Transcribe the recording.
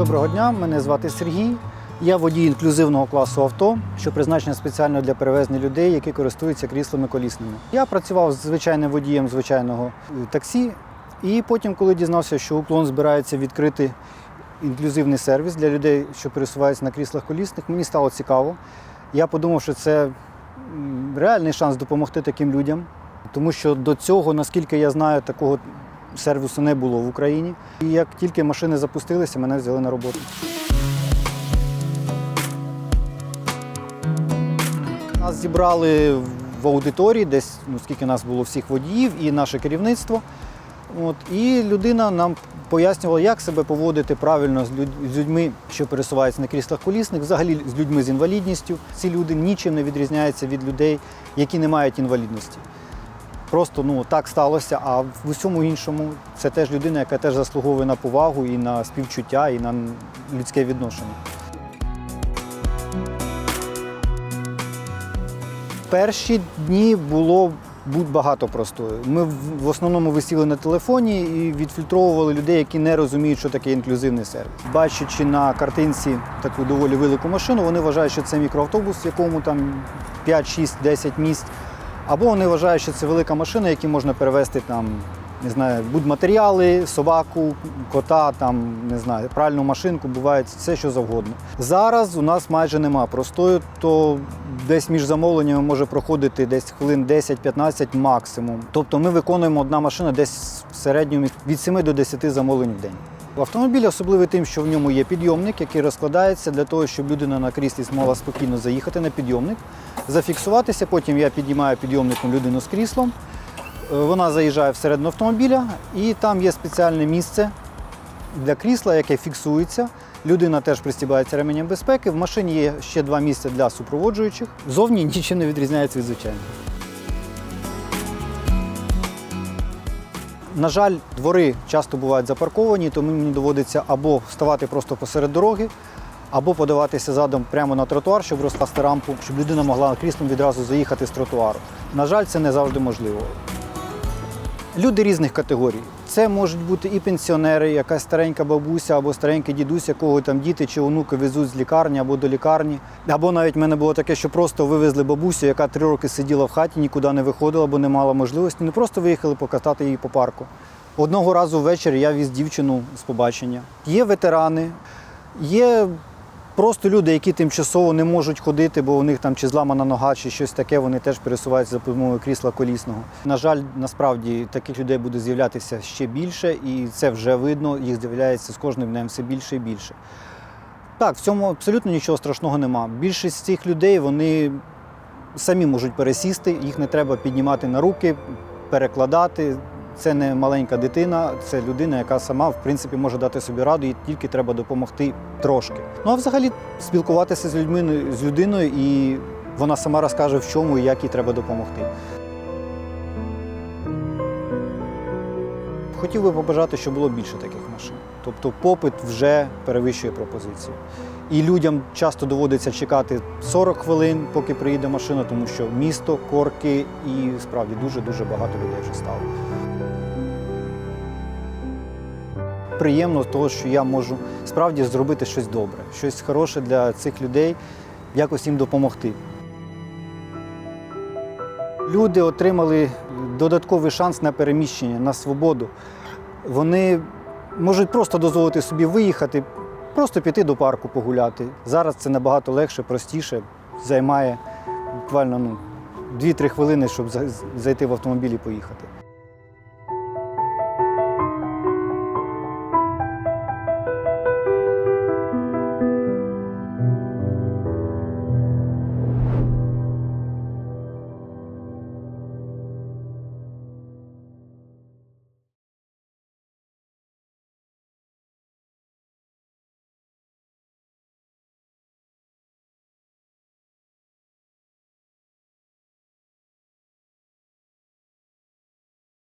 Доброго дня, мене звати Сергій. Я водій інклюзивного класу авто, що призначено спеціально для перевезення людей, які користуються кріслами колісними. Я працював з звичайним водієм звичайного е, таксі, і потім, коли дізнався, що уклон збирається відкрити інклюзивний сервіс для людей, що пересуваються на кріслах колісних, мені стало цікаво. Я подумав, що це реальний шанс допомогти таким людям, тому що до цього, наскільки я знаю, такого сервісу не було в Україні. І як тільки машини запустилися, мене взяли на роботу. Нас зібрали в аудиторії, десь ну, скільки нас було всіх водіїв і наше керівництво. От, і людина нам пояснювала, як себе поводити правильно з, з людьми, що пересуваються на кріслах колісних, взагалі з людьми з інвалідністю. Ці люди нічим не відрізняються від людей, які не мають інвалідності. Просто ну, так сталося, а в усьому іншому це теж людина, яка теж заслуговує на повагу і на співчуття, і на людське відношення. Перші дні було будь багато простою. Ми в- основному висіли на телефоні і відфільтровували людей, які не розуміють, що таке інклюзивний сервіс. Бачачи на картинці таку доволі велику машину, вони вважають, що це мікроавтобус, в якому там 5, 6, 10 місць. Або вони вважають, що це велика машина, яку можна перевезти там, не знаю, будь-матеріали, собаку, кота, там, не знаю, пральну машинку, буває все, що завгодно. Зараз у нас майже нема простою, то десь між замовленнями може проходити десь хвилин 10-15 максимум. Тобто ми виконуємо одна машина десь в середньому від 7 до 10 замовлень в день. Автомобіль особливий тим, що в ньому є підйомник, який розкладається для того, щоб людина на кріслі змогла спокійно заїхати на підйомник, зафіксуватися. Потім я піднімаю підйомником людину з кріслом. Е, Вона заїжджає всередину автомобіля, і там є спеціальне місце для крісла, яке фіксується. Людина теж пристібається ременем безпеки. В машині є ще два місця для супроводжуючих. Зовні нічим не відрізняється від звичайного. На жаль, двори часто бувають запарковані, тому мені доводиться або вставати просто посеред дороги, або подаватися задом прямо на тротуар, щоб розкласти рампу, щоб людина могла кріслом відразу заїхати з тротуару. На жаль, це не завжди можливо. Люди різних категорій. Це можуть бути і пенсіонери, якась старенька бабуся або старенький дідусь, якого там діти чи онуки везуть з лікарні або до лікарні. Або навіть в мене було таке, що просто вивезли бабусю, яка три роки сиділа в хаті, нікуди не виходила, бо не мала можливості. Не просто виїхали покатати її по парку. Одного разу ввечері я віз дівчину з побачення. Є ветерани, є просто люди, які тимчасово не можуть ходити, бо у них там чи зламана нога, чи щось таке, вони теж пересуваються за допомогою крісла колісного. На жаль, насправді таких людей буде з'являтися ще більше, і це вже видно, їх з'являється з кожним днем все більше і більше. Так, в цьому абсолютно нічого страшного нема. Більшість цих людей вони самі можуть пересісти, їх не треба піднімати на руки, перекладати. Це не маленька дитина, це людина, яка сама в принципі може дати собі раду, і тільки треба допомогти трошки. Ну а взагалі спілкуватися з людьми з людиною, і вона сама розкаже, в чому і як їй треба допомогти. Хотів би побажати, щоб було більше таких машин. Тобто попит вже перевищує пропозицію. І людям часто доводиться чекати 40 хвилин, поки приїде машина, тому що місто, корки і справді дуже-дуже багато людей вже стало. Приємно того, що я можу справді зробити щось добре, щось хороше для цих людей, якось їм допомогти. Люди отримали додатковий шанс на переміщення, на свободу. Вони можуть просто дозволити собі виїхати, просто піти до парку погуляти. Зараз це набагато легше, простіше, займає буквально ну, 2-3 хвилини, щоб зайти в автомобіль і поїхати.